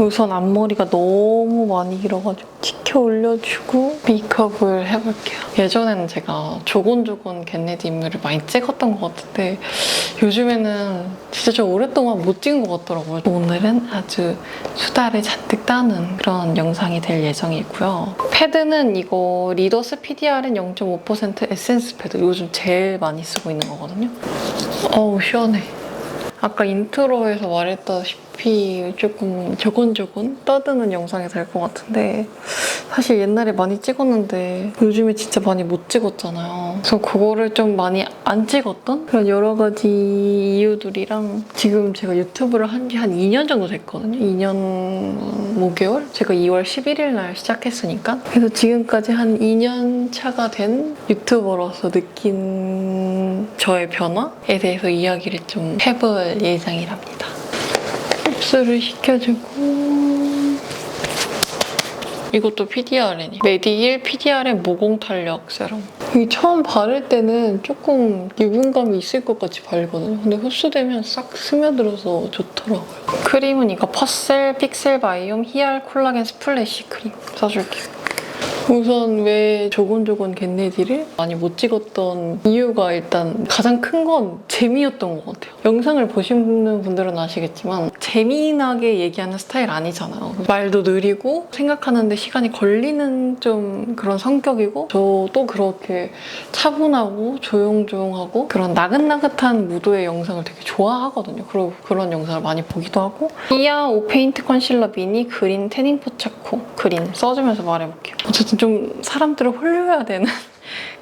우선 앞머리가 너무 많이 길어가지고 치켜 올려주고 메이크업을 해볼게요. 예전에는 제가 조곤조곤 겟레디 인물을 많이 찍었던 것 같은데 요즘에는 진짜 좀 오랫동안 못 찍은 것 같더라고요. 오늘은 아주 수다를 잔뜩 따는 그런 영상이 될 예정이고요. 패드는 이거 리더스 PDR은 0.5% 에센스 패드 요즘 제일 많이 쓰고 있는 거거든요. 어우 시원해. 아까 인트로에서 말했다시피 조금 조곤조곤 떠드는 영상이 될 것 같은데 사실 옛날에 많이 찍었는데 요즘에 진짜 많이 못 찍었잖아요. 그래서 그거를 좀 많이 안 찍었던 그런 여러 가지 이유들이랑 지금 제가 유튜브를 한 지 한 2년 정도 됐거든요. 2년 5개월? 제가 2월 11일 날 시작했으니까. 그래서 지금까지 한 2년 차가 된 유튜버로서 느낀 저의 변화에 대해서 이야기를 좀 해볼 예정이랍니다. 흡수를 시켜주고. 이것도 PDRN이? 메디1 PDRN 모공 탄력 세럼. 이 처음 바를 때는 조금 유분감이 있을 것 같이 바르거든요. 근데 흡수되면 싹 스며들어서 좋더라고요. 크림은 이거 퍼셀 픽셀 바이옴 히알 콜라겐 스플래시 크림 써줄게요 우선 왜 조곤조곤 겟레디를 많이 못 찍었던 이유가 일단 가장 큰 건 재미였던 것 같아요. 영상을 보시는 분들은 아시겠지만 재미나게 얘기하는 스타일 아니잖아요. 말도 느리고 생각하는데 시간이 걸리는 좀 그런 성격이고 저도 그렇게 차분하고 조용조용하고 그런 나긋나긋한 무도의 영상을 되게 좋아하거든요. 그리고 그런 영상을 많이 보기도 하고 이아 오페인트 컨실러 미니 그린 태닝 포차코 그린 써주면서 말해볼게요. 어쨌든 좀 사람들을 홀려야 되는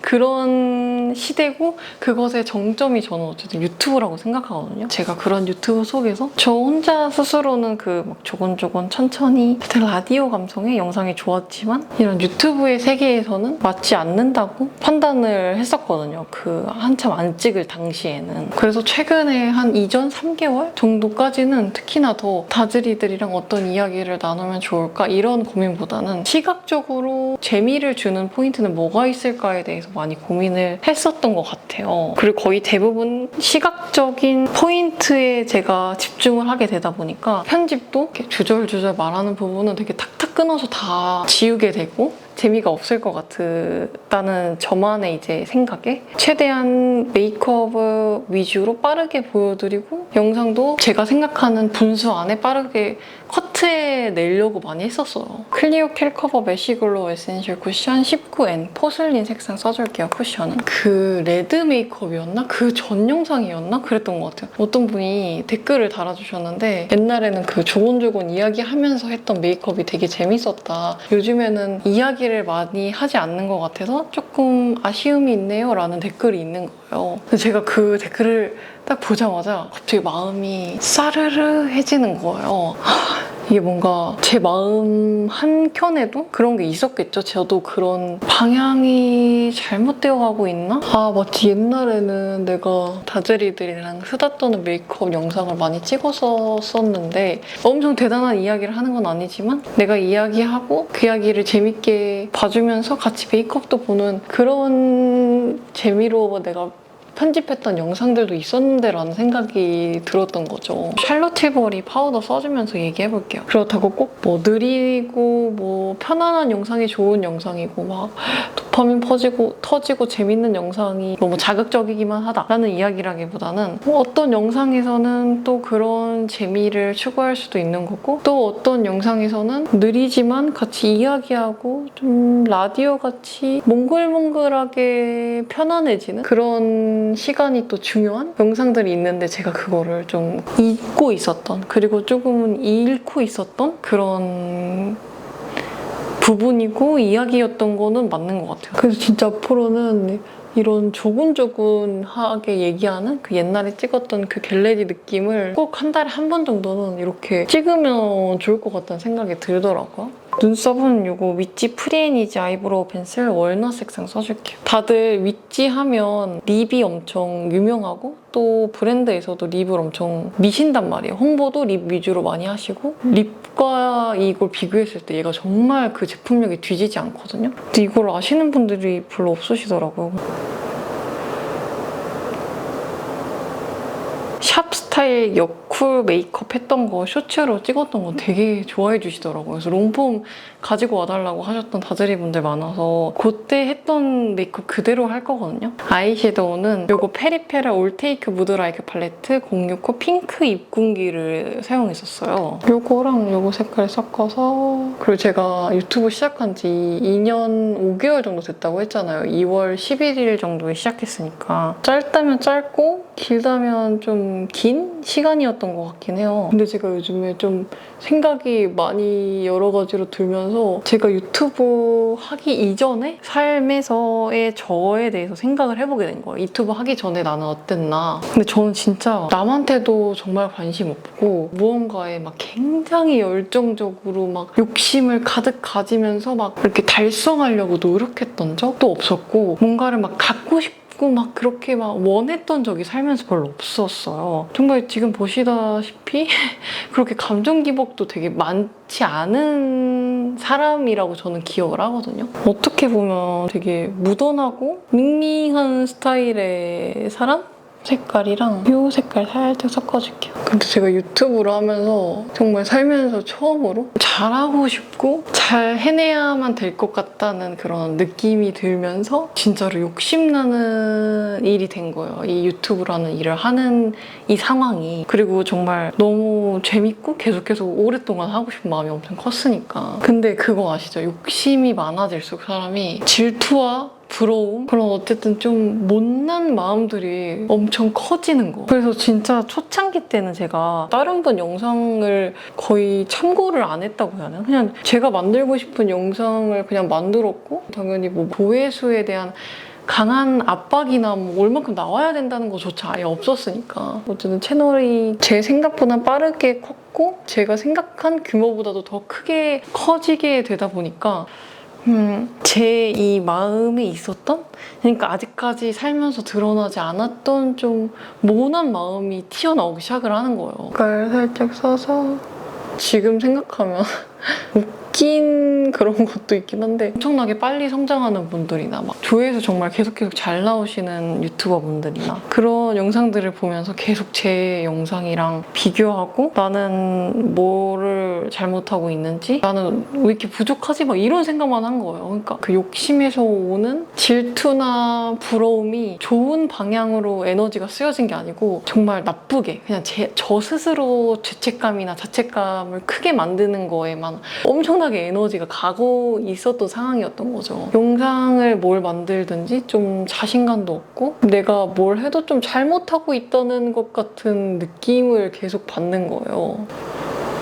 그런 시대고 그것의 정점이 저는 어쨌든 유튜브라고 생각하거든요. 제가 그런 유튜브 속에서 저 혼자 스스로는 그 막 조곤조곤 천천히 라디오 감성의 영상이 좋았지만 이런 유튜브의 세계에서는 맞지 않는다고 판단을 했었거든요. 그 한참 안 찍을 당시에는. 그래서 최근에 한 이전 3개월 정도까지는 특히나 더 다즈리들이랑 어떤 이야기를 나누면 좋을까 이런 고민보다는 시각적으로 재미를 주는 포인트는 뭐가 있을까에 대해서 많이 고민을 했었던 것 같아요. 그리고 거의 대부분 시각적인 포인트에 제가 집중을 하게 되다 보니까 편집도 이렇게 주절주절 말하는 부분은 되게 탁탁 끊어서 다 지우게 되고 재미가 없을 것 같다는 저만의 이제 생각에 최대한 메이크업을 위주로 빠르게 보여드리고 영상도 제가 생각하는 분수 안에 빠르게 커트해 내려고 많이 했었어요. 클리오 캘커버 메쉬글로우 에센셜 쿠션 19N 포슬린 색상 써줄게요, 쿠션은. 그 레드 메이크업이었나? 그 전 영상이었나? 그랬던 것 같아요. 어떤 분이 댓글을 달아주셨는데 옛날에는 그 조곤조곤 이야기하면서 했던 메이크업이 되게 재밌었다. 요즘에는 이야기 를 많이 하지 않는 것 같아서 조금 아쉬움이 있네요 라는 댓글이 있는 거예요. 근데 제가 그 댓글을 딱 보자마자 갑자기 마음이 싸르르 해지는 거예요. 하, 이게 뭔가 제 마음 한켠에도 그런 게 있었겠죠. 저도 그런 방향이 잘못되어 가고 있나? 아 마치 옛날에는 내가 다즈리들이랑 수다 떠는 메이크업 영상을 많이 찍어서 썼는데 엄청 대단한 이야기를 하는 건 아니지만 내가 이야기하고 그 이야기를 재밌게 봐주면서 같이 메이크업도 보는 그런 재미로 내가 편집했던 영상들도 있었는데 라는 생각이 들었던 거죠. 샬롯 tilbury 파우더 써주면서 얘기해볼게요. 그렇다고 꼭 뭐 느리고 뭐 편안한 영상이 좋은 영상이고 막 도파민 퍼지고 터지고 재밌는 영상이 너무 자극적이기만 하다라는 이야기라기보다는 뭐 어떤 영상에서는 또 그런 재미를 추구할 수도 있는 거고 또 어떤 영상에서는 느리지만 같이 이야기하고 좀 라디오 같이 몽글몽글하게 편안해지는 그런 시간이 또 중요한 영상들이 있는데 제가 그거를 좀 잊고 있었던 그리고 조금은 잃고 있었던 그런 부분이고 이야기였던 거는 맞는 것 같아요. 그래서 진짜 앞으로는 이런 조곤조곤하게 얘기하는 그 옛날에 찍었던 그 겟레디 느낌을 꼭 한 달에 한 번 정도는 이렇게 찍으면 좋을 것 같다는 생각이 들더라고요. 눈썹은 이거 위치 프리애니지 아이브로우 펜슬 월넛 색상 써줄게요. 다들 위치 하면 립이 엄청 유명하고 또 브랜드에서도 립을 엄청 미신단 말이에요. 홍보도 립 위주로 많이 하시고 립과 이걸 비교했을 때 얘가 정말 그 제품력이 뒤지지 않거든요. 근데 이걸 아시는 분들이 별로 없으시더라고요. 샵 스타일 여 쿨 메이크업 했던 거 쇼츠로 찍었던 거 되게 좋아해 주시더라고요. 그래서 롱폼 가지고 와달라고 하셨던 다즈리 분들 많아서 그때 했던 메이크업 그대로 할 거거든요. 아이섀도우는 요거 페리페라 올테이크 무드라이크 팔레트 069 핑크 입궁기를 사용했었어요. 요거랑 요거 색깔 섞어서 그리고 제가 유튜브 시작한 지 2년 5개월 정도 됐다고 했잖아요. 2월 11일 정도에 시작했으니까 짧다면 짧고 길다면 좀 긴 시간이었던 것 같긴 해요. 근데 제가 요즘에 좀 생각이 많이 여러 가지로 들면서 제가 유튜브 하기 이전에 삶에서의 저에 대해서 생각을 해보게 된 거예요. 유튜브 하기 전에 나는 어땠나. 근데 저는 진짜 남한테도 정말 관심 없고 무언가에 막 굉장히 열정적으로 막 욕심을 가득 가지면서 막 이렇게 달성하려고 노력했던 적도 없었고 뭔가를 막 갖고 싶 고 막 그렇게 막 원했던 적이 살면서 별로 없었어요. 정말 지금 보시다시피 그렇게 감정 기복도 되게 많지 않은 사람이라고 저는 기억을 하거든요. 어떻게 보면 되게 무던하고 밍밍한 스타일의 사람? 색깔이랑 이 색깔 살짝 섞어줄게요. 근데 제가 유튜브를 하면서 정말 살면서 처음으로 잘하고 싶고 잘 해내야만 될 것 같다는 그런 느낌이 들면서 진짜로 욕심나는 일이 된 거예요. 이 유튜브라는 일을 하는 이 상황이. 그리고 정말 너무 재밌고 계속 계속 오랫동안 하고 싶은 마음이 엄청 컸으니까. 근데 그거 아시죠? 욕심이 많아질수록 사람이 질투와 부러움? 그런 어쨌든 좀 못난 마음들이 엄청 커지는 거. 그래서 진짜 초창기 때는 제가 다른 분 영상을 거의 참고를 안 했다고 하나? 그냥 제가 만들고 싶은 영상을 그냥 만들었고 당연히 뭐 조회수에 대한 강한 압박이나 뭐 얼만큼 나와야 된다는 것조차 아예 없었으니까. 어쨌든 채널이 제 생각보다 빠르게 컸고 제가 생각한 규모보다도 더 크게 커지게 되다 보니까 음, 제 이 마음에 있었던 그러니까 아직까지 살면서 드러나지 않았던 좀 모난 마음이 튀어나오기 시작을 하는 거예요. 색깔 살짝 써서 지금 생각하면 웃긴 그런 것도 있긴 한데 엄청나게 빨리 성장하는 분들이나 막 조회수 정말 계속 계속 잘 나오시는 유튜버 분들이나 그런 영상들을 보면서 계속 제 영상이랑 비교하고 나는 뭐를 잘못하고 있는지 나는 왜 이렇게 부족하지 막 이런 생각만 한 거예요. 그러니까 그 욕심에서 오는 질투나 부러움이 좋은 방향으로 에너지가 쓰여진 게 아니고 정말 나쁘게 그냥 제, 저 스스로 죄책감이나 자책감을 크게 만드는 거에만 엄청나게 에너지가 가고 있었던 상황이었던 거죠. 영상을 뭘 만들든지 좀 자신감도 없고 내가 뭘 해도 좀 잘못하고 있다는 것 같은 느낌을 계속 받는 거예요.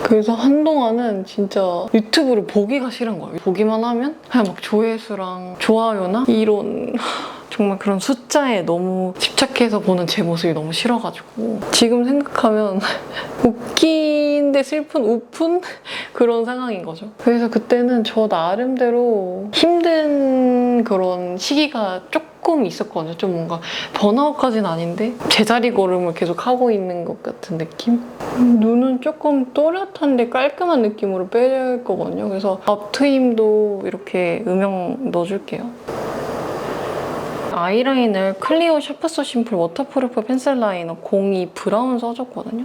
그래서 한동안은 진짜 유튜브를 보기가 싫은 거예요. 보기만 하면 그냥 막 조회수랑 좋아요나 이런 정말 그런 숫자에 너무 집착해서 보는 제 모습이 너무 싫어가지고 지금 생각하면 웃긴데 슬픈 우픈 그런 상황인 거죠. 그래서 그때는 저 나름대로 힘든 그런 시기가 조금 있었거든요. 좀 뭔가 번아웃까지는 아닌데 제자리 걸음을 계속 하고 있는 것 같은 느낌? 눈은 조금 또렷한데 깔끔한 느낌으로 빼야 거거든요. 그래서 앞트임도 이렇게 음영 넣어줄게요. 아이라인을 클리오 샤프소 심플 워터프루프 펜슬 라이너 02 브라운 써줬거든요.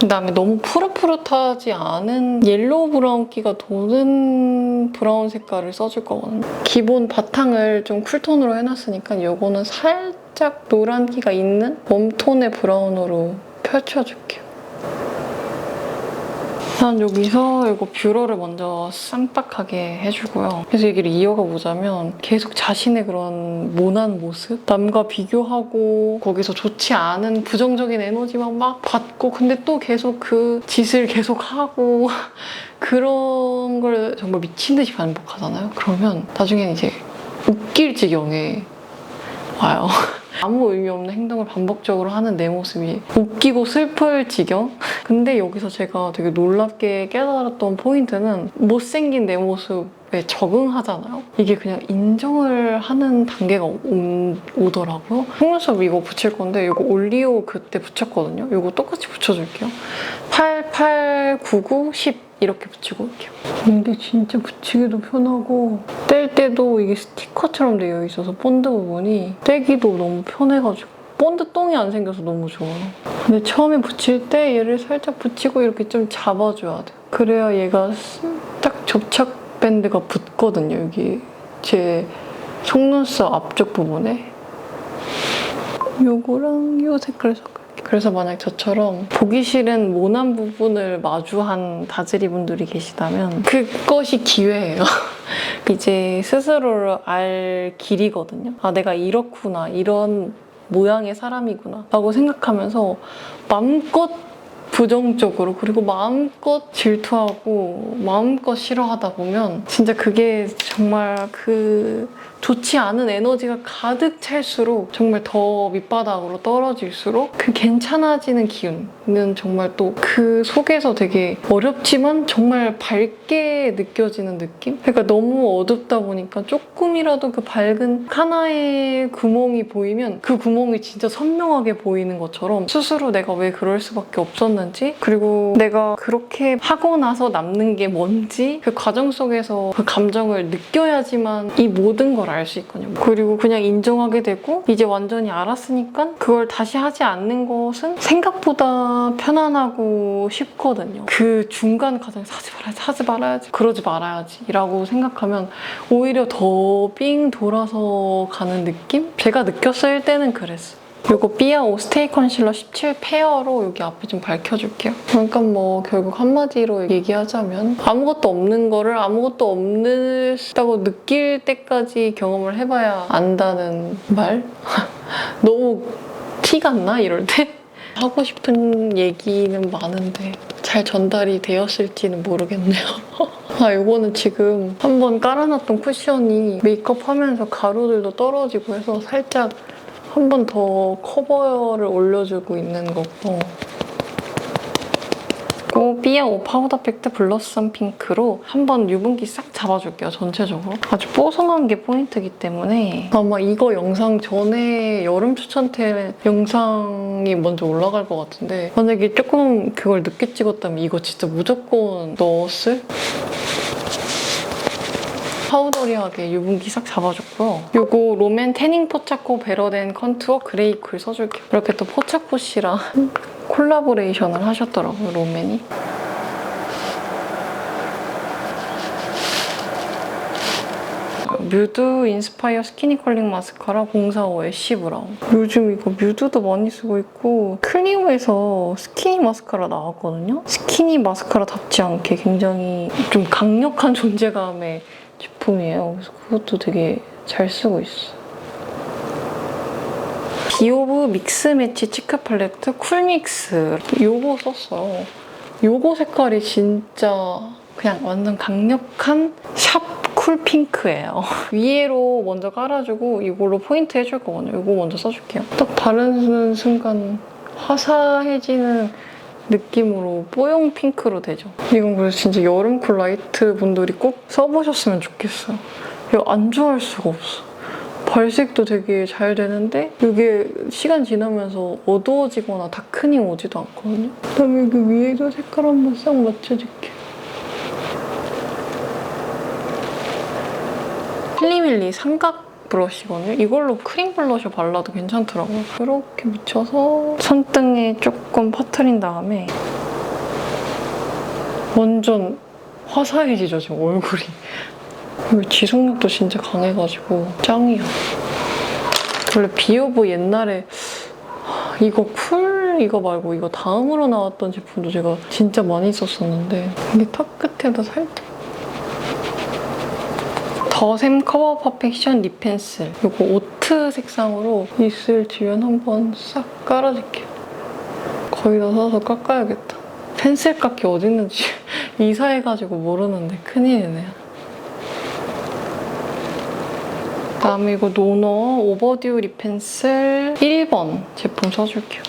그다음에 너무 푸릇푸릇하지 않은 옐로우 브라운기가 도는 브라운 색깔을 써줄 거거든요. 기본 바탕을 좀 쿨톤으로 해놨으니까 이거는 살짝 노란기가 있는 웜톤의 브라운으로 펼쳐줄게요. 난 여기서 이거 뷰러를 먼저 쌈박하게 해주고요. 그래서 얘기를 이어가 보자면 계속 자신의 그런 모난 모습, 남과 비교하고 거기서 좋지 않은 부정적인 에너지만 막 받고 근데 또 계속 그 짓을 계속 하고 그런 걸 정말 미친 듯이 반복하잖아요. 그러면 나중엔 이제 웃길 지경에 와요. 아무 의미 없는 행동을 반복적으로 하는 내 모습이 웃기고 슬플 지경? 근데 여기서 제가 되게 놀랍게 깨달았던 포인트는 못생긴 내 모습에 적응하잖아요. 이게 그냥 인정을 하는 단계가 오, 오더라고요. 속눈썹 이거 붙일 건데 이거 올리오 그때 붙였거든요. 이거 똑같이 붙여줄게요. 8, 8, 9, 9, 10. 이렇게 붙이고 올게요. 이게 진짜 붙이기도 편하고 뗄 때도 이게 스티커처럼 되어 있어서 본드 부분이 떼기도 너무 편해가지고 본드 똥이 안 생겨서 너무 좋아요. 근데 처음에 붙일 때 얘를 살짝 붙이고 이렇게 좀 잡아줘야 돼요. 그래야 얘가 딱 접착 밴드가 붙거든요. 여기 제 속눈썹 앞쪽 부분에 요거랑 요 색깔 섞을게요. 그래서 만약 저처럼 보기 싫은 모난 부분을 마주한 다즈리 분들이 계시다면 그것이 기회예요. 이제 스스로를 알 길이거든요. 아, 내가 이렇구나. 이런 모양의 사람이구나. 라고 생각하면서 마음껏 부정적으로 그리고 마음껏 질투하고 마음껏 싫어하다 보면 진짜 그게 정말 그 좋지 않은 에너지가 가득 찰수록 정말 더 밑바닥으로 떨어질수록 그 괜찮아지는 기운은 정말 또 그 속에서 되게 어렵지만 정말 밝게 느껴지는 느낌? 그러니까 너무 어둡다 보니까 조금이라도 그 밝은 하나의 구멍이 보이면 그 구멍이 진짜 선명하게 보이는 것처럼 스스로 내가 왜 그럴 수밖에 없었는지 그리고 내가 그렇게 하고 나서 남는 게 뭔지 그 과정 속에서 그 감정을 느껴야지만 이 모든 걸알 수 있거든요. 그리고 그냥 인정하게 되고 이제 완전히 알았으니까 그걸 다시 하지 않는 것은 생각보다 편안하고 쉽거든요. 그 중간 과정에 하지 말아야지, 하지 말아야지, 그러지 말아야지 라고 생각하면 오히려 더 삥 돌아서 가는 느낌? 제가 느꼈을 때는 그랬어요. 요거 삐아 오스테이 컨실러 17 페어로 여기 앞에 좀 밝혀줄게요. 그러니까 뭐 결국 한마디로 얘기하자면 아무것도 없는 거를 아무것도 없다고 느낄 때까지 경험을 해봐야 안다는 말? 너무 티 같나 이럴 때? 하고 싶은 얘기는 많은데 잘 전달이 되었을지는 모르겠네요. 아, 이거는 지금 한번 깔아놨던 쿠션이 메이크업 하면서 가루들도 떨어지고 해서 살짝 한 번 더 커버를 올려주고 있는 거고 그리고 삐아오 파우더 팩트 블러썸 핑크로 한번 유분기 싹 잡아줄게요, 전체적으로. 아주 뽀송한 게 포인트이기 때문에 아마 이거 영상 전에 여름 추천 템 영상이 먼저 올라갈 것 같은데 만약에 조금 그걸 늦게 찍었다면 이거 진짜 무조건 넣었을? 파우더리하게 유분기 싹 잡아 줬고요. 요거 롬앤 태닝 포차코 베러덴 컨투어 그레이 쿨 써줄게요. 이렇게 또 포차코 씨랑 콜라보레이션을 하셨더라고요, 롬앤이. 뮤드 인스파이어 스키니 컬링 마스카라 045 애쉬 브라운. 요즘 이거 뮤드도 많이 쓰고 있고 클리오에서 스키니 마스카라 나왔거든요. 스키니 마스카라답지 않게 굉장히 좀 강력한 존재감의 제품이에요. 그래서 그것도 되게 잘 쓰고 있어. 비오브 믹스 매치 치크 팔레트 쿨믹스 요거 썼어요. 요거 색깔이 진짜 그냥 완전 강력한 샵 쿨핑크예요. 위에로 먼저 깔아주고 이걸로 포인트 해줄 거거든요. 이거 먼저 써줄게요. 딱 바르는 순간 화사해지는 느낌으로 뽀용 핑크로 되죠. 이건 그래서 진짜 여름 쿨 라이트 분들이 꼭 써보셨으면 좋겠어요. 이거 안 좋아할 수가 없어. 발색도 되게 잘 되는데 이게 시간 지나면서 어두워지거나 다크닝 오지도 않거든요. 그다음에 여기 위에도 색깔 한번 싹 맞춰줄게요. 필리밀리 삼각 브러쉬거든요. 이걸로 크림 블러셔 발라도 괜찮더라고요. 이렇게 묻혀서 손등에 조금 퍼트린 다음에 완전 화사해지죠, 지금 얼굴이. 지속력도 진짜 강해가지고 짱이야. 원래 비오브 옛날에 이거 쿨 이거 말고 이거 다음으로 나왔던 제품도 제가 진짜 많이 썼었는데 이게 턱 끝에다 살짝 더샘 커버 퍼펙션 립 펜슬 이거 오트 색상으로 입술 주변 한번 싹 깔아줄게요. 거기다 서서 깎아야겠다. 펜슬 깎기 어디 있는지 이사해가지고 모르는데 큰일이네요. 그다음에 이거 노너 오버듀 립 펜슬 1번 제품 써줄게요.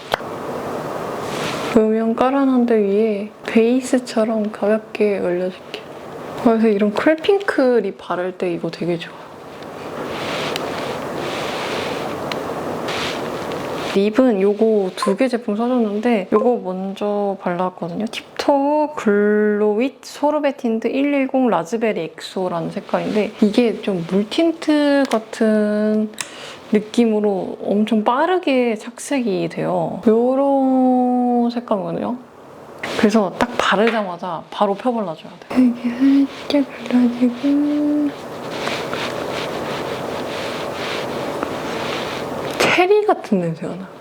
음영 깔아놓은 데 위에 베이스처럼 가볍게 올려줄게요. 그래서 이런 쿨핑크 립 바를 때 이거 되게 좋아. 립은 요거 두 개 제품 써줬는데 요거 먼저 발랐거든요. 팁 닥터 글로윗 소르베 틴트 110 라즈베리 엑소라는 색깔인데 이게 좀 물틴트 같은 느낌으로 엄청 빠르게 착색이 돼요. 요런 색감이거든요. 그래서 딱 바르자마자 바로 펴발라줘야 돼. 여기 살짝 발라주고 체리 같은 냄새가 나.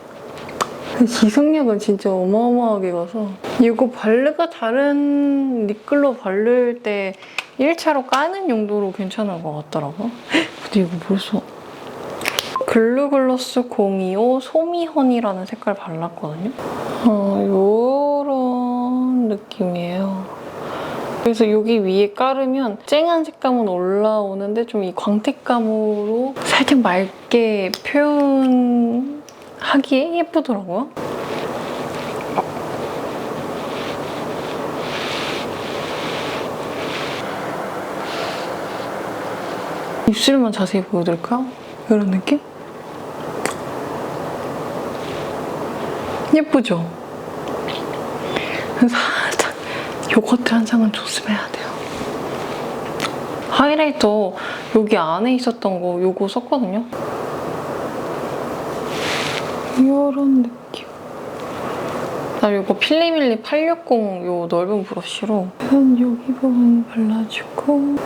지속력은 진짜 어마어마하게 가서 이거 발르가 다른 립글로 바를 때 1차로 까는 용도로 괜찮은 것 같더라고. 근데 이거 벌써 글루글로스 025 소미허니라는 색깔 발랐거든요. 어, 요런 느낌이에요. 그래서 여기 위에 깔으면 쨍한 색감은 올라오는데 좀 이 광택감으로 살짝 맑게 표현 하기에 예쁘더라고요. 입술만 자세히 보여드릴까요? 이런 느낌? 예쁘죠? 살짝 요거트 한 장은 조심해야 돼요. 하이라이터 여기 안에 있었던 거 요거 썼거든요. 이런 느낌. 나 요거 필리밀리 860 요 넓은 브러쉬로 한 여기 부분 발라주고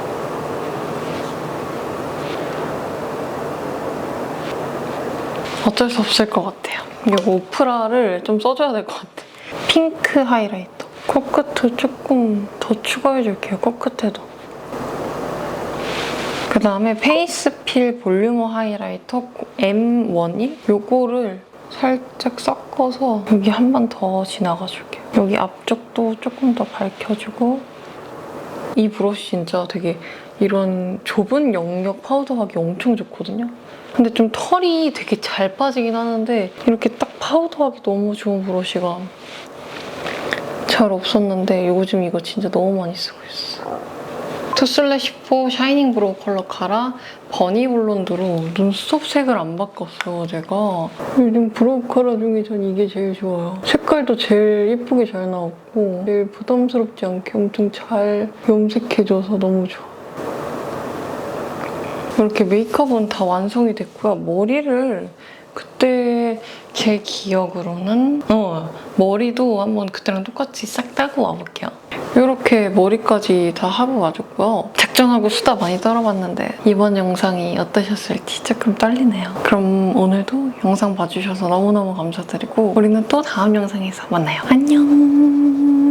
어쩔 수 없을 것 같아요. 이거 오프라를 좀 써줘야 될 것 같아. 핑크 하이라이터. 코끝을 조금 더 추가해줄게요, 코끝에도. 그 다음에 페이스필 볼륨어 하이라이터 M11? 요거를 살짝 섞어서 여기 한 번 더 지나가줄게요. 여기 앞쪽도 조금 더 밝혀주고 이 브러쉬 진짜 되게 이런 좁은 영역 파우더하기 엄청 좋거든요. 근데 좀 털이 되게 잘 빠지긴 하는데 이렇게 딱 파우더하기 너무 좋은 브러쉬가 잘 없었는데 요즘 이거 진짜 너무 많이 쓰고 있어. 투슬래시4 샤이닝 브로우 컬러 카라 버니 블론드로 눈썹 색을 안 바꿨어요, 제가. 요즘 브로우 컬러 중에 전 이게 제일 좋아요. 색깔도 제일 예쁘게 잘 나왔고 제일 부담스럽지 않게 엄청 잘 염색해줘서 너무 좋아. 이렇게 메이크업은 다 완성이 됐고요. 머리를 그때 제 기억으로는 어 머리도 한번 그때랑 똑같이 싹 따고 와볼게요. 이렇게 머리까지 다 하고 와줬고요. 작정하고 수다 많이 떨어봤는데 이번 영상이 어떠셨을지 조금 떨리네요. 그럼 오늘도 영상 봐주셔서 너무너무 감사드리고 우리는 또 다음 영상에서 만나요. 안녕!